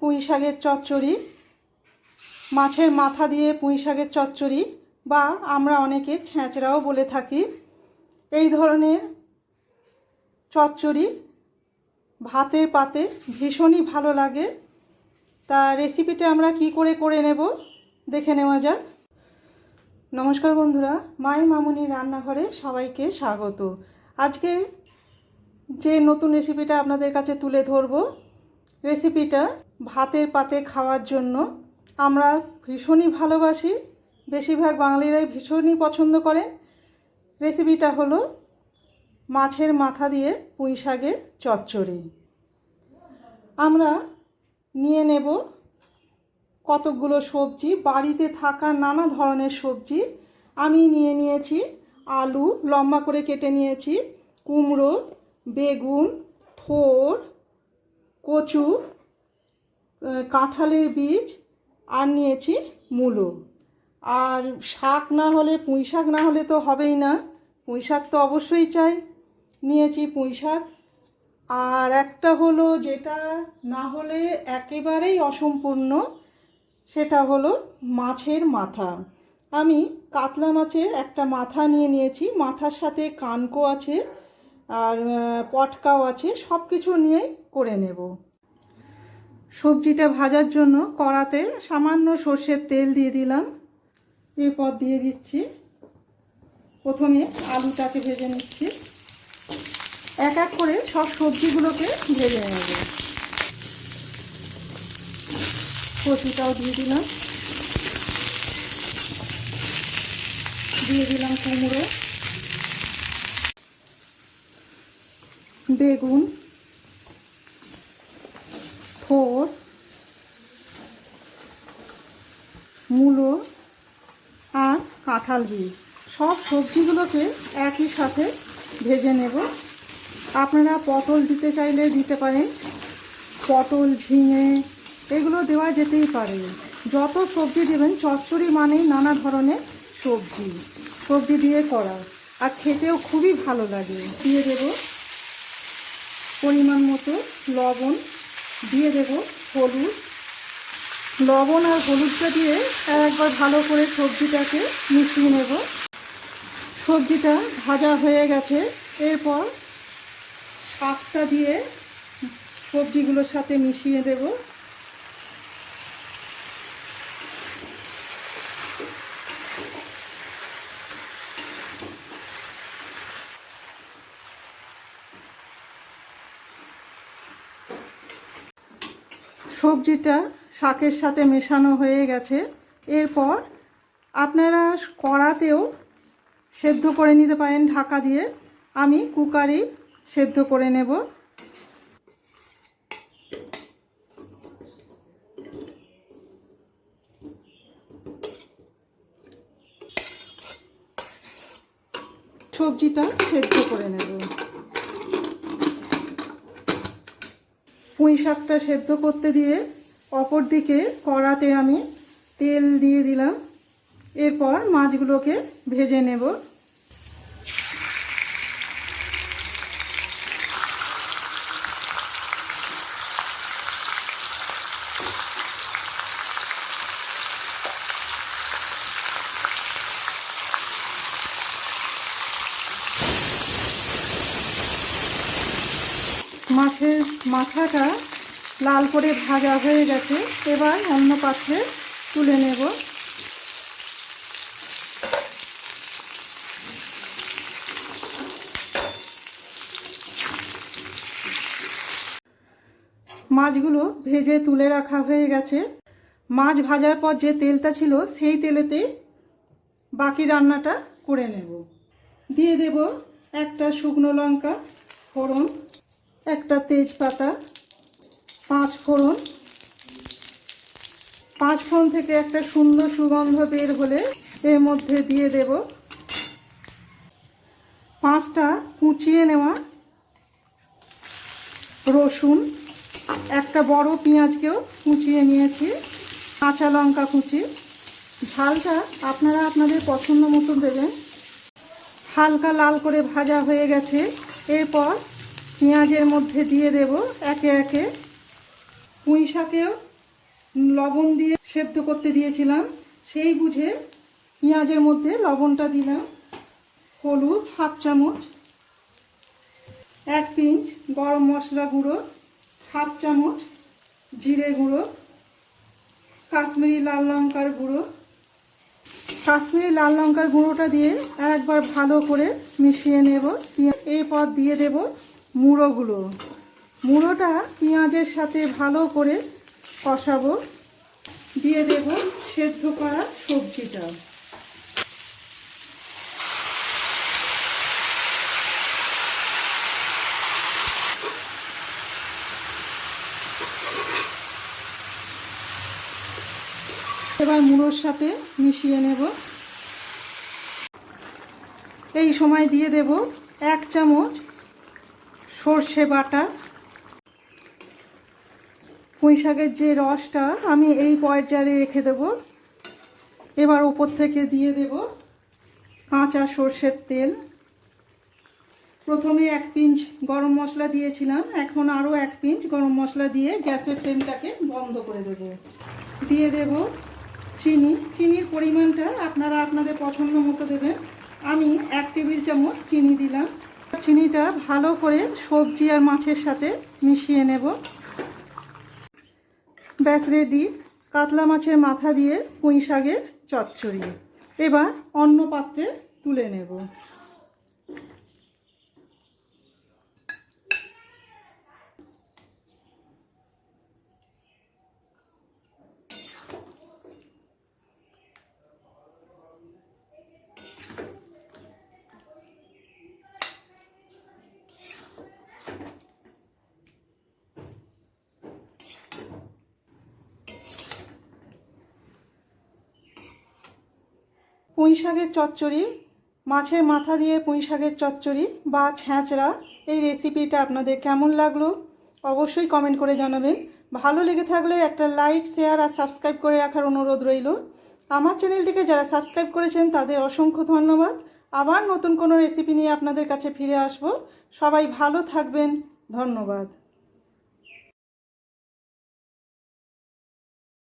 পুঁই শাকের চচ্চড়ি, মাছের মাথা দিয়ে পুঁই শাকের চচ্চড়ি বা আমরা অনেকে ছেঁচড়াও বলে থাকি। এই ধরনের চচ্চড়ি ভাতের পাতে ভীষণই ভালো লাগে। তা রেসিপিটা আমরা কি করে করে নেব দেখে নেওয়া যাক। নমস্কার বন্ধুরা, মায়ের মামুনির রান্নাঘরে সবাইকে স্বাগত। আজকে যে নতুন রেসিপিটা আপনাদের কাছে তুলে ধরব রেসিপিটা ভাতের পাতে খাওয়ার জন্য আমরা ভীষণই ভালোবাসি। বেশিরভাগ বাঙালিরাই ভীষণই পছন্দ করেন রেসিপিটা হলো মাছের মাথা দিয়ে পুঁই শাকের চচ্চড়ি। আমরা নিয়ে নেব কতকগুলো সবজি, বাড়িতে থাকা নানা ধরনের সবজি। আমি নিয়ে নিয়েছি আলু, লম্বা করে কেটে নিয়েছি, কুমড়ো, বেগুন, থোর কচু কাঁঠালের বীজ আর নিয়েছি মূলো। আর শাক না হলে, পুঁই শাক না হলে তো হবেই না। পুঁই শাক তো অবশ্যই চাই। নিয়েছি পুঁই শাক। আর একটা হলো যেটা না হলে একেবারেই অসম্পূর্ণ, সেটা হলো মাছের মাথা। আমি কাতলা মাছের একটা মাথা নিয়ে নিয়েছি। মাথার সাথে কানকো আছে। আর পটকাও আছে সব কিছু নিয়েই করে নেব। সবজিটা ভাজার জন্য কড়াতে সামান্য সর্ষের তেল দিয়ে দিলাম। এরপর দিয়ে দিচ্ছি, প্রথমে আলুটাকে ভেজে নিচ্ছি। এক এক করে সব সবজিগুলোকে ভেজে নেব। কচুটাও দিয়ে দিলাম। দিয়ে দিলাম কুমড়ো। বেগুন, থোর, মূলো আর কাঁঠাল বীজ সব সবজিগুলোকে একই সাথে ভেজে নেব। আপনারা পটল দিতে চাইলে দিতে পারেন। পটল, ঝিঙে, এগুলো দেওয়া যেতেই পারে। যত সবজি দেবেন, চচ্চড়ি মানেই নানা ধরনের সবজি। সবজি দিয়ে করা। আর খেতেও খুবই ভালো লাগে। দিয়ে দেব পরিমাণ মতো লবণ দিয়ে দেব, হলুদ। লবণ আর হলুদটা দিয়ে একবার ভালো করে সবজিটাকে মিশিয়ে নেব। সবজিটা ভাজা হয়ে গেছে। এরপর শাকটা দিয়ে সবজিগুলোর সাথে মিশিয়ে দেব। সবজিটা শাকের সাথে মেশানো হয়ে গেছে। এরপর আপনারা কড়াতেও সেদ্ধ করে নিতে পারেন ঢাকা দিয়ে। আমি কুকারেই সেদ্ধ করে নেব। সবজিটা সেদ্ধ করে নেব। পুঁই শাকটা সেদ্ধ করতে দিয়ে অপর দিকে কড়াতে আমি তেল দিয়ে দিলাম। এরপর মাছগুলোকে ভেজে নেব মাছের মাথাটা লাল করে ভাজা হয়ে গেছে। এবার অন্য পাত্রে তুলে নেব। মাছগুলো ভেজে তুলে রাখা হয়ে গেছে। মাছ ভাজার পর যে তেলটা ছিল, সেই তেলেতে বাকি রান্নাটা করে নেব। দিয়ে দেব একটা শুকনো লঙ্কা, ফোড়ন একটা তেজপাতা, পাঁচ ফোড়ন। পাঁচ ফোড়ন থেকে একটা সুন্দর সুগন্ধ বের হলে এর মধ্যে দিয়ে দেব পাঁচটা কুচিয়ে নেওয়া রসুন। একটা বড় পেঁয়াজকেও কুচিয়ে নিয়েছি, কাঁচা লঙ্কা কুচি। ঝালটা আপনারা আপনাদের পছন্দ মতো দেবেন। হালকা লাল করে ভাজা হয়ে গেছে। এরপর পেঁয়াজের মধ্যে দিয়ে দেব একে একে। পুঁই শাকেও লবণ দিয়ে সেদ্ধ করতে দিয়েছিলাম। সেই বুঝে পেঁয়াজের মধ্যে লবণটা দিলাম। হলুদ হাফ চামচ, এক পিঞ্চ গরম মশলা গুঁড়ো, হাফ চামচ জিরে গুঁড়ো, কাশ্মীরি লাল লঙ্কার গুঁড়ো। কাশ্মীরি লাল লঙ্কার গুঁড়োটা দিয়ে একবার ভালো করে মিশিয়ে নেব। এই এরপর দিয়ে দেব মুড়োগুলো। মুড়োটা পেঁয়াজের সাথে ভালো করে কষাবো। দিয়ে দেব সেদ্ধ করা সবজিটা। এবার মুড়োর সাথে মিশিয়ে নেব। এই সময় দিয়ে দেব এক চামচ সর্ষে বাটা, পুঁই শাকের যে রসটা আমি এই পর্যায়ে রেখে দেব। এবার ওপর থেকে দিয়ে দেব কাঁচা সর্ষের তেল। প্রথমে এক পিঞ্চ গরম মশলা দিয়েছিলাম, এখন আরও এক পিঞ্চ গরম মশলা দিয়ে গ্যাসের ফ্লেমটাকে বন্ধ করে দেব। দিয়ে দেব চিনি। চিনির পরিমাণটা আপনারা আপনাদের পছন্দ মতো দেবেন। আমি এক টেবিল চামচ চিনি দিলাম। চিনিটা ভালো করে সবজি আর মাছের সাথে মিশিয়ে নেব। ব্যাস রেডি কাতলা মাছের মাথা দিয়ে পুঁই শাকের চচ্চড়ি। এবার অন্য পাত্রে তুলে নেব। পুঁই শাকের চচ্চড়ি, মাছের মাথা দিয়ে পুঁই শাকের চচ্চড়ি বা ছ্যাঁচড়া, এই রেসিপিটা আপনাদের কেমন লাগল অবশ্যই কমেন্ট করে জানাবেন। ভালো লেগে থাকলে একটা লাইক শেয়ার আর সাবস্ক্রাইব করে রাখার অনুরোধ রইল। আমার চ্যানেলটিকে যারা সাবস্ক্রাইব করেছেন তাদের অসংখ্য ধন্যবাদ। আবার নতুন কোনো রেসিপি নিয়ে আপনাদের কাছে ফিরে আসব। সবাই ভালো থাকবেন। ধন্যবাদ।